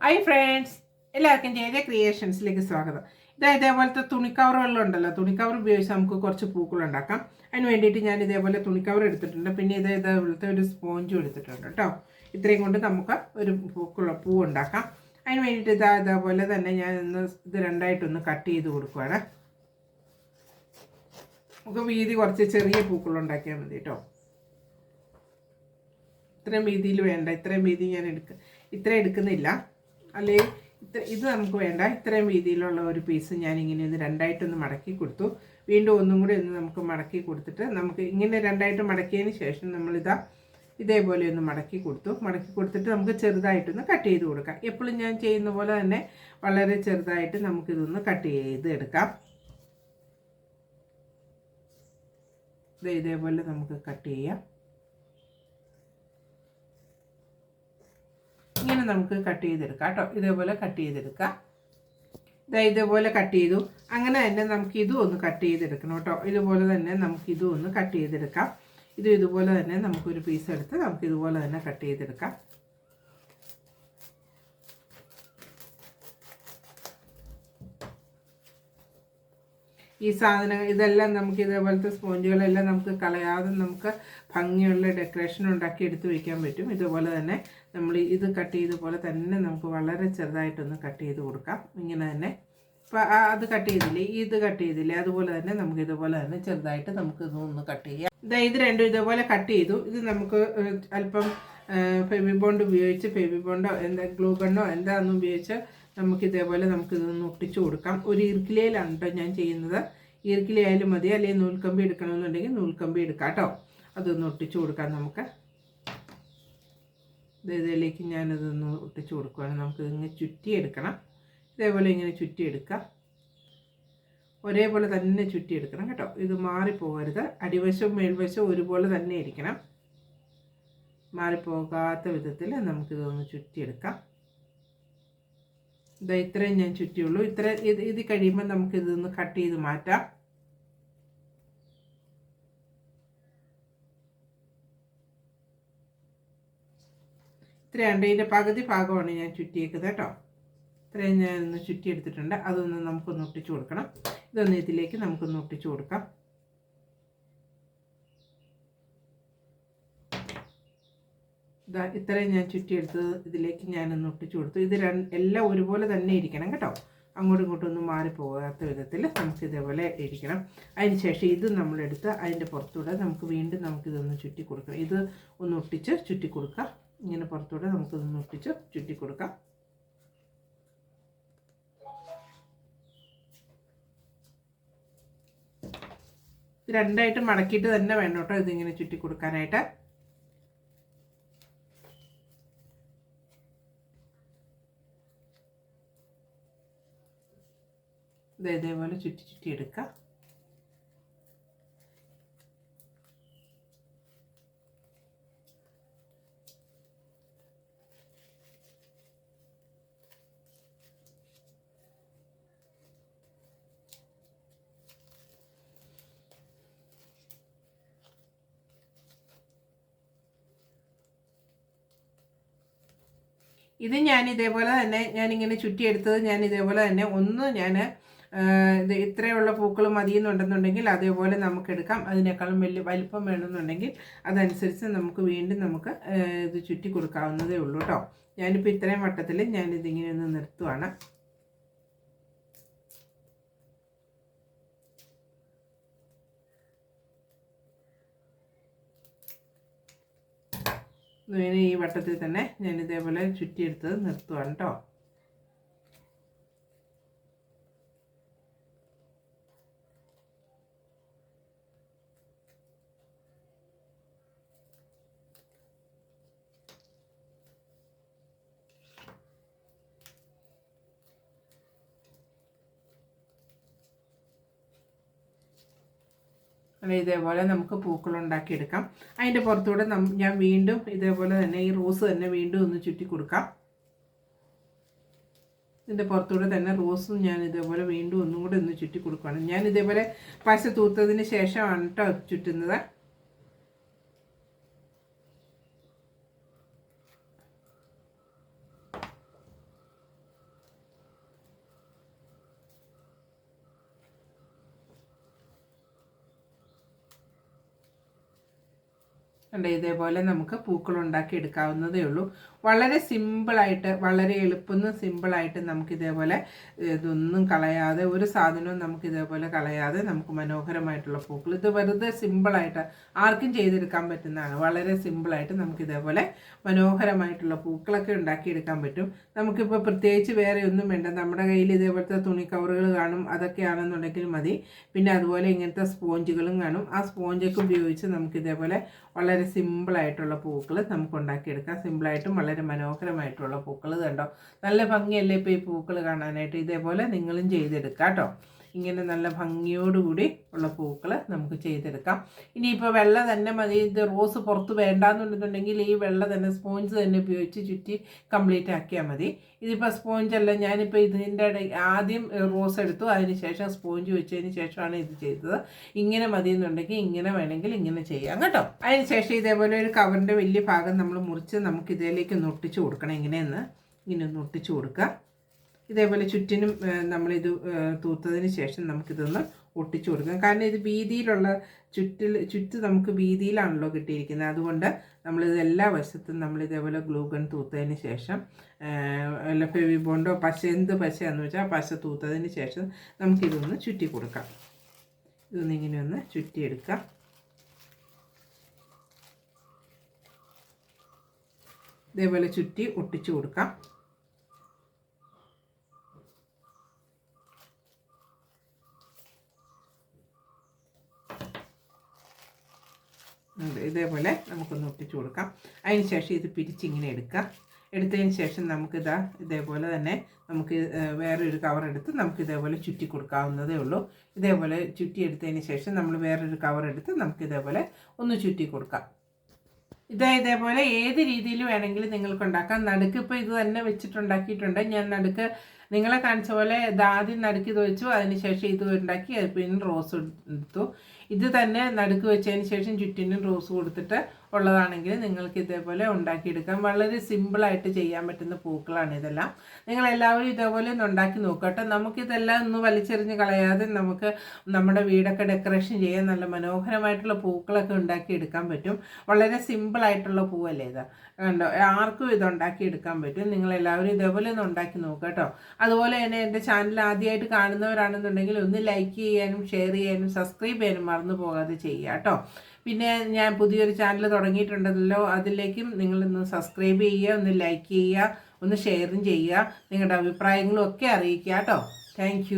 Hi friends എല്ലാവർക്കും ജയ ജയ ക്രിയേഷൻസിലേക്ക് സ്വാഗതം. ഇതാ ഇതേപോലത്തെ തുണിക്കവറുകളിൽ ഉണ്ടല്ലോ തുണിക്കവർ ഉപയോഗിച്ച് നമുക്ക് കുറച്ച് പൂക്കൾ ഉണ്ടാക്കാം. അതിന് വേണ്ടിയിട്ട് ഞാൻ ഇതേപോലെ തുണിക്കവർ എടുത്തിട്ടുണ്ട്. പിന്നെ ഇതേ ഇതേപോലത്തെ ഒരു സ്പോഞ്ചും എടുത്തിട്ടുണ്ട് കേട്ടോ. ഇത്രയും കൊണ്ട് നമുക്ക് ഒരു പൂക്കുള്ള പൂ ഉണ്ടാക്കാം. അതിന് വേണ്ടിയിട്ട് ഇതാ ഇതേപോലെ തന്നെ ഞാൻ ഇന്ന് ഇത് രണ്ടായിട്ടൊന്ന് കട്ട് ചെയ്ത് കൊടുക്കുവാണ്. നമുക്ക് വീതി കുറച്ച് ചെറിയ പൂക്കൾ ഉണ്ടാക്കിയാൽ മതി കേട്ടോ. ഇത്രയും വീതിയിൽ വേണ്ട. ഇത്രയും വീതി ഞാൻ എടുക്ക ഇത്രയും എടുക്കുന്നില്ല. അല്ലെങ്കിൽ ഇത്ര ഇത് നമുക്ക് വേണ്ട. ഇത്രയും വീതിയിലുള്ള ഒരു പീസ് ഇങ്ങനെ ഒന്ന് രണ്ടായിട്ടൊന്ന് മടക്കി കൊടുത്തു. വീണ്ടും ഒന്നും കൂടി ഒന്ന് നമുക്ക് മടക്കി കൊടുത്തിട്ട് നമുക്ക് ഇങ്ങനെ രണ്ടായിട്ട് മടക്കിയതിന് ശേഷം നമ്മളിതാ ഇതേപോലെ ഒന്ന് മടക്കി കൊടുത്തു. മടക്കി കൊടുത്തിട്ട് നമുക്ക് ചെറുതായിട്ടൊന്ന് കട്ട് ചെയ്ത് കൊടുക്കാം. എപ്പോഴും ഞാൻ ചെയ്യുന്ന പോലെ തന്നെ വളരെ ചെറുതായിട്ട് നമുക്കിതൊന്ന് കട്ട് ചെയ്ത് എടുക്കാം. ഇത് ഇതേപോലെ നമുക്ക് കട്ട് ചെയ്യാം. ഇങ്ങനെ നമുക്ക് കട്ട് ചെയ്തെടുക്കാം കേട്ടോ. ഇതേപോലെ കട്ട് ചെയ്തെടുക്കാം. ഇതാ ഇതേപോലെ കട്ട് ചെയ്തു. അങ്ങനെ തന്നെ നമുക്ക് ഇതും ഒന്ന് കട്ട് ചെയ്തെടുക്കണം കേട്ടോ. ഇതുപോലെ തന്നെ നമുക്ക് ഇതും ഒന്ന് കട്ട് ചെയ്തെടുക്കാം. ഇത് ഇതുപോലെ തന്നെ നമുക്കൊരു പീസ് എടുത്ത് നമുക്ക് ഇതുപോലെ തന്നെ കട്ട് ചെയ്തെടുക്കാം. ഈ സാധനങ്ങൾ ഇതെല്ലാം നമുക്ക് ഇതേപോലത്തെ സ്പോഞ്ചുകളെല്ലാം നമുക്ക് കളയാതെ നമുക്ക് ഭംഗിയുള്ള ഡെക്കറേഷൻ ഉണ്ടാക്കി എടുത്ത് വയ്ക്കാൻ പറ്റും. ഇതുപോലെ തന്നെ നമ്മൾ ഇത് കട്ട് ചെയ്ത പോലെ തന്നെ നമുക്ക് വളരെ ചെറുതായിട്ടൊന്ന് കട്ട് ചെയ്ത് കൊടുക്കാം. ഇങ്ങനെ തന്നെ. ഇപ്പോൾ അത് കട്ട് ചെയ്തില്ലേ? ഇത് കട്ട് ചെയ്തില്ലേ? അതുപോലെ തന്നെ നമുക്ക് ഇതുപോലെ തന്നെ ചെറുതായിട്ട് നമുക്ക് ഇതൊന്ന് കട്ട് ചെയ്യാം. ഇതാ ഇത് രണ്ടും ഇതേപോലെ കട്ട് ചെയ്തു. ഇത് നമുക്ക് അല്പം ഫെവി ബോണ്ട് ഉപയോഗിച്ച് ഫെവി ബോണ്ടോ എന്താ ഗ്ലൂ ഗണ്ണോ എന്താണെന്ന് ഉപയോഗിച്ച് നമുക്ക് ഇതേപോലെ നമുക്ക് ഇതൊന്ന് ഒട്ടിച്ചു കൊടുക്കാം. ഒരു ഇർക്കിലയിലാണ് കേട്ടോ ഞാൻ ചെയ്യുന്നത്. ഇർക്കിലയായാലും മതി. അല്ലെങ്കിൽ നൂൽക്കമ്പി എടുക്കണമെന്നുണ്ടെങ്കിൽ നൂൽക്കമ്പി എടുക്കാം കേട്ടോ അതൊന്ന് ഒട്ടിച്ചു കൊടുക്കാം നമുക്ക്. ഇത് ഇതിലേക്ക് ഞാനതൊന്ന് ഒട്ടിച്ചു കൊടുക്കുകയാണ് നമുക്ക് ഇങ്ങനെ ചുറ്റിയെടുക്കണം. ഇതേപോലെ ഇങ്ങനെ ചുറ്റിയെടുക്കാം. ഒരേപോലെ തന്നെ ചുറ്റിയെടുക്കണം കേട്ടോ. ഇത് മാറിപ്പോകരുത്. അടിവശവും മേൽവശവും ഒരുപോലെ തന്നെ ഇരിക്കണം. മാറിപ്പോകാത്ത വിധത്തിൽ നമുക്കിതൊന്ന് ചുറ്റിയെടുക്കാം. ഇതാ ഇത്രയും ഞാൻ ചുറ്റിയുള്ളൂ. ഇത്ര ഇത് ഇത് കഴിയുമ്പോൾ നമുക്കിതൊന്ന് കട്ട് ചെയ്ത് മാറ്റാം. ഇത്രയുണ്ട്. ഇതിന്റെ പകുതി ഭാഗമാണ് ഞാൻ ചുറ്റിയേക്കുന്നത് കേട്ടോ. ഇത്രയും ഞാൻ ഒന്ന് ചുറ്റിയെടുത്തിട്ടുണ്ട്. അതൊന്ന് നമുക്കൊന്ന് ഒട്ടിച്ചു കൊടുക്കണം. ഇതൊന്ന് ഇതിലേക്ക് നമുക്കൊന്ന് ഒട്ടിച്ചു കൊടുക്കാം. ഇതാ ഇത്രയും ഞാൻ ചുറ്റിയെടുത്തത് ഇതിലേക്ക് ഞാനൊന്ന് ഒട്ടിച്ചു കൊടുത്തു. ഇത് എല്ലാം ഒരുപോലെ തന്നെ ഇരിക്കണം കേട്ടോ. അങ്ങോട്ടും ഇങ്ങോട്ടും ഒന്നും മാറിപ്പോകാത്ത വിധത്തിൽ നമുക്ക് ഇതേപോലെ ഇരിക്കണം. അതിന് ശേഷം ഇത് നമ്മളെടുത്ത് അതിന്റെ പുറത്തൂടെ നമുക്ക് വീണ്ടും നമുക്കിതൊന്ന് ചുറ്റി കൊടുക്കണം ഇത് ഒന്ന് ഒട്ടിച്ച് ചുറ്റി കൊടുക്കാം ഇങ്ങനെ പുറത്തൂടെ നമുക്കിതൊന്ന് ഒട്ടിച്ച് ചുറ്റി കൊടുക്കാം. രണ്ടായിട്ട് മടക്കിയിട്ട് തന്നെ വേണം കേട്ടോ ഇതിങ്ങനെ ചുറ്റി കൊടുക്കാനായിട്ട്. ഇത് ഇതേപോലെ ചുറ്റി ചുറ്റി എടുക്കാം. ഇത് ഞാൻ ഇതേപോലെ തന്നെ ഞാനിങ്ങനെ ചുറ്റിയെടുത്തത് ഞാൻ ഇതേപോലെ തന്നെ ഒന്ന് ഞാൻ ഇത് ഇത്രയുള്ള പൂക്കൾ മതിയെന്നുണ്ടെന്നുണ്ടെങ്കിൽ അതേപോലെ നമുക്ക് എടുക്കാം. അതിനേക്കാളും വലിയ വലിപ്പം വേണമെന്നുണ്ടെങ്കിൽ അതനുസരിച്ച് നമുക്ക് വീണ്ടും നമുക്ക് ഇത് ചുറ്റി കൊടുക്കാവുന്നതേ ഉള്ളൂ കേട്ടോ. ഞാനിപ്പോൾ ഇത്രയും വട്ടത്തിൽ ഞാനിതിങ്ങനെ ഒന്ന് നിർത്തുവാണ്. ഇങ്ങനെ ഈ വട്ടത്തിൽ തന്നെ ഞാൻ ഇതേപോലെ ചുറ്റിയെടുത്ത് നിർത്തുവാണ് കേട്ടോ അങ്ങനെ ഇതേപോലെ നമുക്ക് പൂക്കൾ ഉണ്ടാക്കിയെടുക്കാം അതിന്റെ പുറത്തൂടെ ഞാൻ വീണ്ടും ഇതേപോലെ തന്നെ ഈ റോസ് തന്നെ വീണ്ടും ഒന്ന് ചുറ്റി കൊടുക്കാം. ഇതിന്റെ പുറത്തൂടെ തന്നെ റോസും ഞാൻ ഇതേപോലെ വീണ്ടും ഒന്നും കൂടെ ഒന്ന് ചുറ്റി കൊടുക്കുകയാണ് ഞാൻ ഇതേപോലെ പശ തൂത്തതിന് ശേഷമാണ് കേട്ടോ ചുറ്റുന്നത്. കണ്ടോ? ഇതേപോലെ നമുക്ക് പൂക്കൾ ഉണ്ടാക്കി എടുക്കാവുന്നതേ ഉള്ളൂ. വളരെ സിമ്പിളായിട്ട് വളരെ എളുപ്പമെന്നും സിമ്പിളായിട്ട് നമുക്കിതേപോലെ ഇതൊന്നും കളയാതെ ഒരു സാധനവും നമുക്കിതേപോലെ കളയാതെ നമുക്ക് മനോഹരമായിട്ടുള്ള പൂക്കൾ. ഇത് വെറുതെ സിമ്പിളായിട്ട് ആർക്കും ചെയ്തെടുക്കാൻ പറ്റുന്നതാണ്. വളരെ സിമ്പിളായിട്ട് നമുക്കിതേപോലെ മനോഹരമായിട്ടുള്ള പൂക്കളൊക്കെ ഉണ്ടാക്കിയെടുക്കാൻ പറ്റും. നമുക്കിപ്പോൾ പ്രത്യേകിച്ച് വേറെ ഒന്നും വേണ്ട. നമ്മുടെ കയ്യിൽ ഇതേപോലത്തെ തുണി കവറുകൾ കാണും അതൊക്കെയാണെന്നുണ്ടെങ്കിൽ മതി. പിന്നെ അതുപോലെ ഇങ്ങനത്തെ സ്പോഞ്ചുകളും കാണും. ആ സ്പോഞ്ചൊക്കെ ഉപയോഗിച്ച് നമുക്കിതേപോലെ വളരെ സിമ്പിളായിട്ടുള്ള പൂക്കൾ നമുക്ക് ഉണ്ടാക്കിയെടുക്കാം. സിമ്പിളായിട്ടും വളരെ മനോഹരമായിട്ടുള്ള പൂക്കൾ കണ്ടോ? നല്ല ഭംഗിയല്ലേ ഇപ്പോൾ ഈ പൂക്കൾ കാണാനായിട്ട്? ഇതേപോലെ നിങ്ങളും ചെയ്തെടുക്കാം കേട്ടോ. ഇങ്ങനെ നല്ല ഭംഗിയോടുകൂടി ഉള്ള പൂക്കൾ നമുക്ക് ചെയ്തെടുക്കാം. ഇനിയിപ്പോൾ വെള്ള തന്നെ മതി. ഇത് റോസ് പുറത്ത് വേണ്ടാന്നുണ്ടെന്നുണ്ടെങ്കിൽ ഈ വെള്ള തന്നെ സ്പോഞ്ച് തന്നെ ഉപയോഗിച്ച് ചുറ്റി കംപ്ലീറ്റ് ആക്കിയാൽ മതി. ഇതിപ്പോൾ സ്പോഞ്ച് അല്ല ഞാനിപ്പോൾ ഇതിന്റെ ആദ്യം റോസ് എടുത്തു അതിന് ശേഷം സ്പോഞ്ച് വെച്ചതിന് ശേഷമാണ് ഇത് ചെയ്തത്. ഇങ്ങനെ മതി എന്നുണ്ടെങ്കിൽ ഇങ്ങനെ വേണമെങ്കിൽ ഇങ്ങനെ ചെയ്യാം കേട്ടോ. അതിന് ശേഷം ഇതേപോലെ ഒരു കവറിന്റെ വലിയ ഭാഗം നമ്മൾ മുറിച്ച് നമുക്ക് ഇതിലേക്ക് ഒന്ന് ഒട്ടിച്ചു കൊടുക്കണം. ഇങ്ങനെയെന്ന് ഇങ്ങനെ ഒന്ന് ഒട്ടിച്ചു കൊടുക്കുക. ഇതേപോലെ ചുറ്റിനും നമ്മളിത് തൂത്തതിന് ശേഷം നമുക്കിതൊന്ന് ഒട്ടിച്ചു കൊടുക്കാം. കാരണം ഇത് വീതിയിലുള്ള ചുറ്റിൽ ചുറ്റ് നമുക്ക് വീതിയിലാണല്ലോ കിട്ടിയിരിക്കുന്നത്. അതുകൊണ്ട് നമ്മളിത് എല്ലാ വശത്തും നമ്മൾ ഇതേപോലെ ഗ്ലൂഗൺ തൂത്തതിന് ശേഷം അല്ല ഫെവി ബോണ്ടോ പശ എന്ത് പശ എന്ന് വെച്ചാൽ പശ തൂത്തതിന് ശേഷം നമുക്കിതൊന്ന് ചുറ്റി കൊടുക്കാം. ഇതൊന്ന് ഇങ്ങനെ ഒന്ന് ചുറ്റിയെടുക്കാം. ഇതേപോലെ ചുറ്റി ഒട്ടിച്ചു കൊടുക്കാം. ഇതേപോലെ നമുക്കൊന്ന് ഒട്ടിച്ചു കൊടുക്കാം. അതിന് ശേഷം ഇത് പിരിച്ചിങ്ങനെ എടുക്കാം. എടുത്തതിന് ശേഷം നമുക്കിതാ ഇതേപോലെ തന്നെ നമുക്ക് വേറൊരു കവർ എടുത്ത് നമുക്ക് ഇതേപോലെ ചുറ്റി കൊടുക്കാവുന്നതേ ഉള്ളൂ. ഇതേപോലെ ചുറ്റി എടുത്തതിന് ശേഷം നമ്മൾ വേറൊരു കവർ എടുത്ത് നമുക്ക് ഇതേപോലെ ഒന്ന് ചുറ്റി കൊടുക്കാം. ഇതാ ഇതേപോലെ ഏത് രീതിയിൽ വേണമെങ്കിലും നിങ്ങൾക്ക് ഉണ്ടാക്കാം. നടുക്ക് ഇപ്പോൾ ഇത് തന്നെ വെച്ചിട്ടുണ്ടാക്കിയിട്ടുണ്ട്. ഞാൻ നടുക്ക് നിങ്ങളെ കാണിച്ച പോലെ ആദ്യം നടുക്കി വെച്ചു അതിനുശേഷം ഇത് ഉണ്ടാക്കി പിന്നെ റോസ് എടുത്തു. ഇത് തന്നെ നടുക്ക് വെച്ചതിന് ശേഷം ചുറ്റിനും റോസ് കൊടുത്തിട്ട് ഉള്ളതാണെങ്കിൽ നിങ്ങൾക്ക് ഇതേപോലെ ഉണ്ടാക്കിയെടുക്കാം. വളരെ സിമ്പിളായിട്ട് ചെയ്യാൻ പറ്റുന്ന പൂക്കളാണ് ഇതെല്ലാം. നിങ്ങൾ എല്ലാവരും ഇതേപോലെ ഒന്ന് ഉണ്ടാക്കി നോക്കട്ടെ. നമുക്കിതെല്ലാം ഒന്ന് വലിച്ചെറിഞ്ഞ് കളയാതെ നമുക്ക് നമ്മുടെ വീടൊക്കെ ഡെക്കറേഷൻ ചെയ്യാൻ നല്ല മനോഹരമായിട്ടുള്ള പൂക്കളൊക്കെ ഉണ്ടാക്കിയെടുക്കാൻ പറ്റും. വളരെ സിമ്പിളായിട്ടുള്ള പൂവല്ലേ ഇത്? കണ്ടോ? ആർക്കും ഇത് ഉണ്ടാക്കിയെടുക്കാൻ പറ്റും. നിങ്ങൾ എല്ലാവരും ഇതേപോലെ ഒന്ന് ഉണ്ടാക്കി നോക്കാം കേട്ടോ. അതുപോലെ തന്നെ എന്റെ ചാനൽ ആദ്യമായിട്ട് കാണുന്നവരാണെന്നുണ്ടെങ്കിൽ ഒന്ന് ലൈക്ക് ചെയ്യാനും ഷെയർ ചെയ്യാനും സബ്സ്ക്രൈബ് ചെയ്യാനും മറന്നു പോകാതെ ചെയ്യുക കേട്ടോ പിന്നെ ഞാൻ പുതിയൊരു ചാനൽ തുടങ്ങിയിട്ടുണ്ടല്ലോ അതിലേക്കും നിങ്ങളൊന്ന് സബ്സ്ക്രൈബ് ചെയ്യുക ഒന്ന് ലൈക്ക് ചെയ്യുക ഒന്ന് ഷെയറും ചെയ്യുക നിങ്ങളുടെ അഭിപ്രായങ്ങളും ഒക്കെ അറിയിക്കുക കേട്ടോ താങ്ക്